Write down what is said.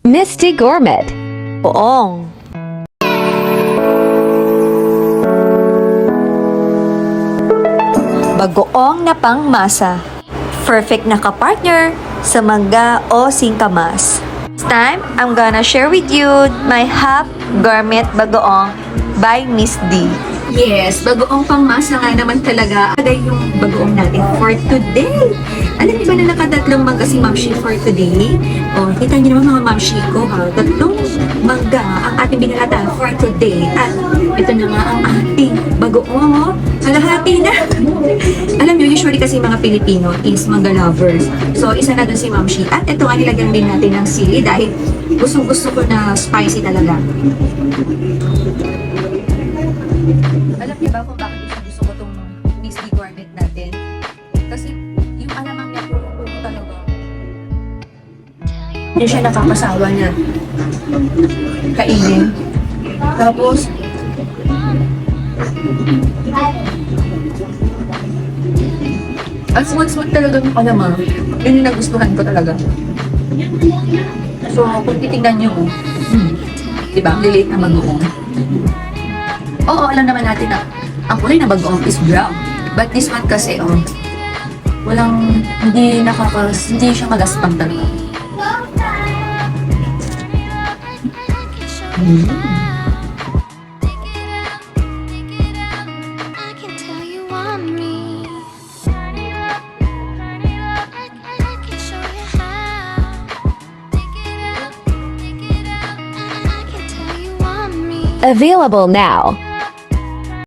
Misty Gourmet. Poong. Bagoong na pangmasa. Perfect na kapartner sa mangga o singkamas. This time, I'm gonna share with you my half garment bagoong by Miss D. Yes, bagoong pangmasa nga naman talaga. Agad yung bagoong natin for today. Alam niyo ba na nakatatlong mangga si Mamshi for today? O, kita niyo naman mga Mamshi ko ha. Tatlong mangga ang ating binalatan for today. At ito na nga ang ating bagoong. Kalahati na. Alam niyo, usually kasi mga Pilipino is mangga lovers. So, isa na dun si Mamshi. At ito nga nilagyan din natin ng sili dahil gustong-gusto ko na spicy talaga. Misty Gourmet natin? Kasi yung alamang niya puro-puro talaga. Hindi siya nakakasawa niya. Kainin. Tapos, ang smooth-smooth talaga ng alamang. Yun yung nagustuhan ko talaga. So, kung titignan niyo, hmm, diba, ang liliit na mag-uong. Oo, alam naman natin na ang kulay na bagoong is brown. But this one kasi, oh, walang, hindi nakakas, hindi siya magaspang talaga. Me. Available now.